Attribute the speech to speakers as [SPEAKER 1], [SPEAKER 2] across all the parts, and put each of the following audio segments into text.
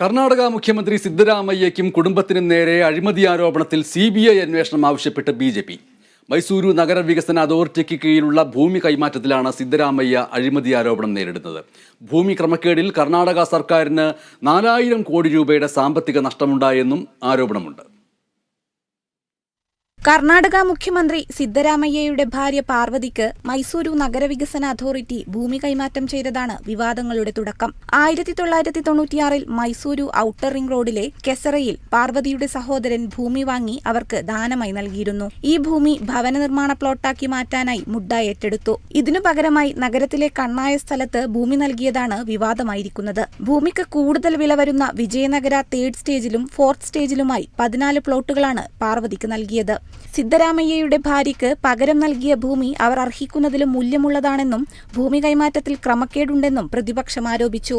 [SPEAKER 1] കർണാടക മുഖ്യമന്ത്രി സിദ്ധരാമയ്യയ്ക്കും കുടുംബത്തിനും നേരെ അഴിമതി ആരോപണത്തിൽ സി ബി ഐ അന്വേഷണം ആവശ്യപ്പെട്ട് ബി ജെ പി. മൈസൂരു നഗരവികസന അതോറിറ്റിക്ക് കീഴിലുള്ള ഭൂമി കൈമാറ്റത്തിലാണ് സിദ്ധരാമയ്യ അഴിമതി ആരോപണം നേരിടുന്നത്. ഭൂമി ക്രമക്കേടിൽ കർണാടക സർക്കാരിന് നാലായിരം കോടി രൂപയുടെ സാമ്പത്തിക നഷ്ടമുണ്ടായെന്നും ആരോപണമുണ്ട്.
[SPEAKER 2] കർണാടക മുഖ്യമന്ത്രി സിദ്ധരാമയ്യയുടെ ഭാര്യ പാർവതിക്ക് മൈസൂരു നഗരവികസന അതോറിറ്റി ഭൂമി കൈമാറ്റം ചെയ്തതാണ് വിവാദങ്ങളുടെ തുടക്കം. ആയിരത്തി തൊള്ളായിരത്തി തൊണ്ണൂറ്റിയാറിൽ മൈസൂരു ഔട്ടർ റിംഗ് റോഡിലെ കെസറയിൽ പാർവതിയുടെ സഹോദരൻ ഭൂമി വാങ്ങി അവർക്ക് ദാനമായി നൽകിയിരുന്നു. ഈ ഭൂമി ഭവന നിർമ്മാണ പ്ലോട്ടാക്കി മാറ്റാനായി മുഡ്ഡ ഏറ്റെടുത്തു. ഇതിനു പകരമായി നഗരത്തിലെ കണ്ണായ സ്ഥലത്ത് ഭൂമി നൽകിയതാണ് വിവാദമായിരിക്കുന്നത്. ഭൂമിക്ക് കൂടുതൽ വില വരുന്ന വിജയനഗര തേർഡ് സ്റ്റേജിലും ഫോർത്ത് സ്റ്റേജിലുമായി പതിനാല് പ്ലോട്ടുകളാണ് പാർവതിക്ക് നൽകിയത്. സിദ്ധരാമയ്യയുടെ ഭാര്യയ്ക്ക് പകരം നൽകിയ ഭൂമി അവർ അർഹിക്കുന്നതിലും മൂല്യമുള്ളതാണെന്നും ഭൂമി കൈമാറ്റത്തിൽ ക്രമക്കേടുണ്ടെന്നും പ്രതിപക്ഷം ആരോപിച്ചു.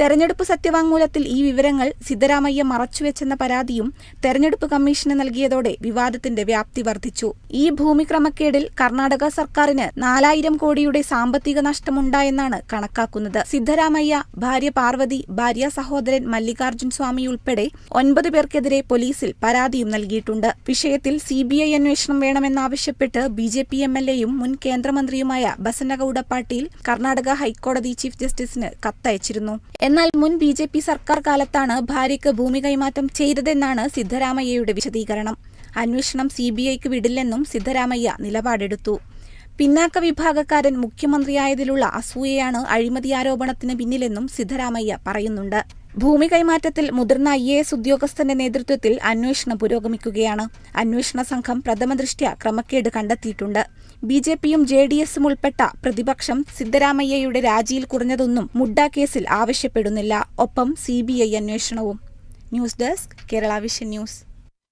[SPEAKER 2] തെരഞ്ഞെടുപ്പ് സത്യവാങ്മൂലത്തിൽ ഈ വിവരങ്ങൾ സിദ്ധരാമയ്യ മറച്ചുവെച്ചെന്ന പരാതിയും തെരഞ്ഞെടുപ്പ് കമ്മീഷന് നൽകിയതോടെ വിവാദത്തിന്റെ വ്യാപ്തി വർദ്ധിച്ചു. ഈ ഭൂമിക്രമക്കേടിൽ കർണാടക സർക്കാരിന് നാലായിരം കോടിയുടെ സാമ്പത്തിക നഷ്ടമുണ്ടായെന്നാണ് കണക്കാക്കുന്നത്. സിദ്ധരാമയ്യ ഭാര്യ പാർവതി ഭാര്യ സഹോദരൻ മല്ലികാർജുൻ സ്വാമി ഉൾപ്പെടെ ഒൻപത് പേർക്കെതിരെ പോലീസിൽ പരാതിയും നൽകിയിട്ടുണ്ട്. വിഷയത്തിൽ സി ബി ഐ അന്വേഷണം വേണമെന്നാവശ്യപ്പെട്ട് B J P M L എയും മുൻ കേന്ദ്രമന്ത്രിയുമായ ബസന്നഗൌഡ പാട്ടീൽ കർണാടക ഹൈക്കോടതി ചീഫ് ജസ്റ്റിസിന് കത്തയച്ചിരുന്നു. എന്നാൽ മുൻ ബി ജെ പി സർക്കാർ കാലത്താണ് ഭാര്യയ്ക്ക് ഭൂമി കൈമാറ്റം ചെയ്തതെന്നാണ് സിദ്ധരാമയ്യയുടെ വിശദീകരണം. അന്വേഷണം സി ബി ഐക്ക് വിടില്ലെന്നും സിദ്ധരാമയ്യ നിലപാടെടുത്തു. പിന്നാക്ക വിഭാഗക്കാരൻ മുഖ്യമന്ത്രിയായതിലുള്ള അസൂയയാണ് അഴിമതി ആരോപണത്തിന് പിന്നിലെന്നും സിദ്ധരാമയ്യ പറയുന്നുണ്ട്. ഭൂമി കൈമാറ്റത്തിൽ മുതിർന്ന ഐ എ എസ് ഉദ്യോഗസ്ഥന്റെ നേതൃത്വത്തിൽ അന്വേഷണം പുരോഗമിക്കുകയാണ്. അന്വേഷണ സംഘം പ്രഥമദൃഷ്ട്യ ക്രമക്കേട് കണ്ടെത്തിയിട്ടുണ്ട്. ബി ജെ പിയും ജെ ഡി എസും ഉൾപ്പെട്ട പ്രതിപക്ഷം സിദ്ധരാമയ്യയുടെ രാജിയിൽ കുറഞ്ഞതൊന്നും മുഡ്ഡ കേസിൽ ആവശ്യപ്പെടുന്നില്ല. ഒപ്പം സി ബി ഐ അന്വേഷണവും. News desk Kerala vision news.